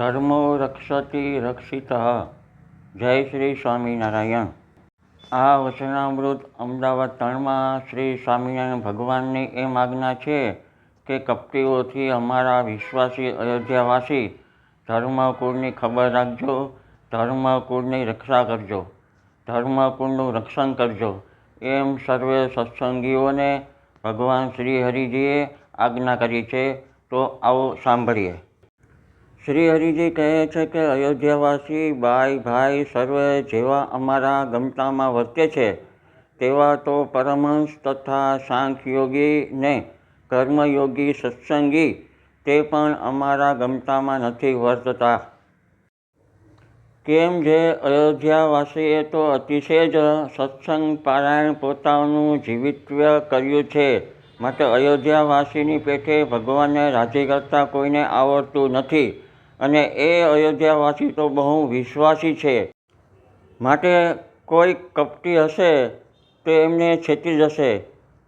ધર્મો રક્ષતિ રક્ષિતા જય શ્રી સ્વામિનારાયણ આ વચનામૃત અમદાવાદ ત્રણમાં શ્રી સ્વામિનારાયણ ભગવાનની એમ આજ્ઞા છે કે કપટીઓથી અમારા વિશ્વાસી અયોધ્યાવાસી ધર્મકુળની ખબર રાખજો, ધર્મકુળની રક્ષા કરજો, ધર્મકુળનું રક્ષણ કરજો, એમ સર્વે સત્સંગીઓને ભગવાન શ્રી હરિજીએ આજ્ઞા કરી છે. તો આવો સાંભળીએ. શ્રી હરિજી કહે છે કે અયોધ્યાવાસી બાઈ ભાઈ સર્વે જેવા અમારા ગમતામાં વર્તે છે, તેવા તો પરમહંસ તથા સાંખ્યોગી ને કર્મયોગી સત્સંગી, તે પણ અમારા ગમતામાં નથી વર્તતા. કેમ જે અયોધ્યાવાસીએ તો અતિશય જ સત્સંગ પારાયણ પોતાનું જીવિત્વ કર્યું છે, માટે અયોધ્યાવાસીની પેઠે ભગવાનને રાજી કરતાં કોઈને આવડતું નથી. અને એ અયોધ્યાવાસી તો બહુ વિશ્વાસી છે. માટે કોઈ કપટી હશે તો એમને છેતી જશે.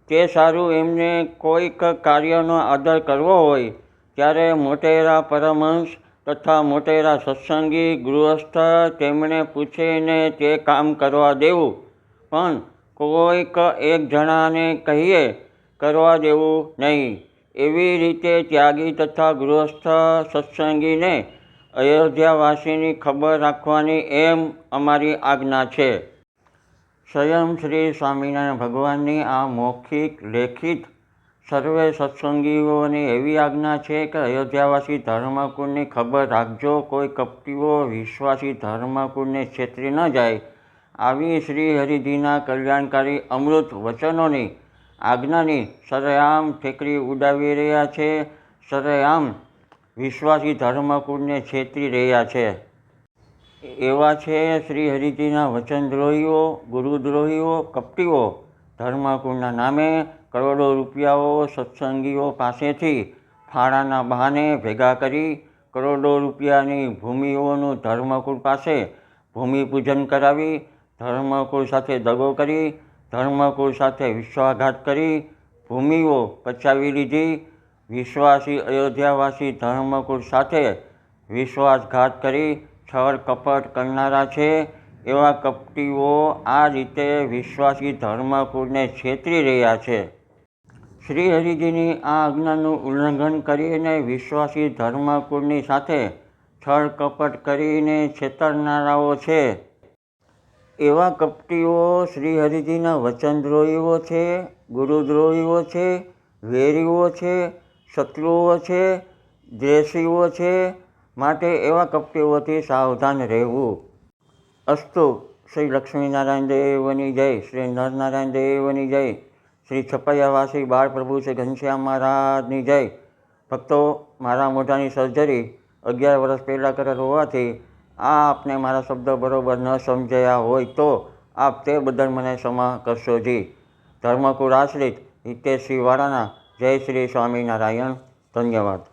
તે સારું એમને કોઈક કાર્યનો આદર કરવો હોય, ત્યારે મોટેરા પરમહંસ તથા મોટેરા સત્સંગી ગૃહસ્થ તેમણે પૂછીને તે કામ કરવા દેવું. પણ કોઈક એક જણાને કહીએ, કરવા દેવું નહીં. એવી રીતે ત્યાગી તથા ગૃહસ્થ સત્સંગીને અયોધ્યાવાસીની ખબર રાખવાની એમ અમારી આજ્ઞા છે. સ્વયં શ્રી સ્વામિનારાયણ ભગવાનની આ મૌખિક, લેખિત, સર્વે સત્સંગીઓની એવી આજ્ઞા છે કે અયોધ્યાવાસી ધર્મકુળની ખબર રાખજો, કોઈ કપટીઓ, વિશ્વાસી ધર્મકુળને છેતરી ન જાય. આવી શ્રી હરિજીના કલ્યાણકારી અમૃત વચનોની આજ્ઞાની સરેઆમ ઠેકરી ઉડાવી રહ્યા છે. સરેઆમ વિશ્વાસી ધર્મકુળને છેતરી રહ્યા છે. એવા છે શ્રી હરિજીના વચનદ્રોહીઓ, ગુરુદ્રોહીઓ, કપટીઓ. ધર્મકુળના નામે કરોડો રૂપિયાઓ સત્સંગીઓ પાસેથી ફાળાના બહાને ભેગા કરી કરોડો રૂપિયાની ભૂમિઓનું ધર્મકુળ પાસે ભૂમિપૂજન કરાવી ધર્મકુળ સાથે દગો કરી ધર્મકુળ સાથે વિશ્વાસઘાત કરી ભૂમિઓ પચાવી લીધી. વિશ્વાસી અયોધ્યાવાસી ધર્મકુળ સાથે વિશ્વાસઘાત કરી છળ કપટ કરનારા છે. એવા કપટીઓ આ રીતે વિશ્વાસી ધર્મકુળને છેતરી રહ્યા છે. શ્રી હરિજીની આ આજ્ઞાનું ઉલ્લંઘન કરીને વિશ્વાસી ધર્મકુળની સાથે છળ કપટ કરીને છેતરનારાઓ છે. એવા કપટીઓ શ્રી હરિજીના વચનદ્રોહીઓ છે ગુરુદ્રોહીઓ છે, વેરીઓ છે, શત્રુઓ છે, દ્વેષીઓ છે માટે એવા કપટીઓથી સાવધાન રહેવું. અસ્તુ, શ્રી લક્ષ્મીનારાયણ દેવની જય, શ્રી નરનારાયણ દેવની જય, શ્રી છપૈયાવાસી બાળ પ્રભુ શ્રી ઘનશ્યામ મહારાજની જય. ભક્તો, મારા મોઢાની સર્જરી અગિયાર વર્ષ પહેલાં કરેલ હોવાથી આ આપને મારા શબ્દ બરોબર ન સમજાયા હોય તો આપ તે બદલ મને ક્ષમા કરશો જી. ધર્મકુળ આશ્રિત હિતેશસિંહ વાળાના જય શ્રી સ્વામિનારાયણ. ધન્યવાદ.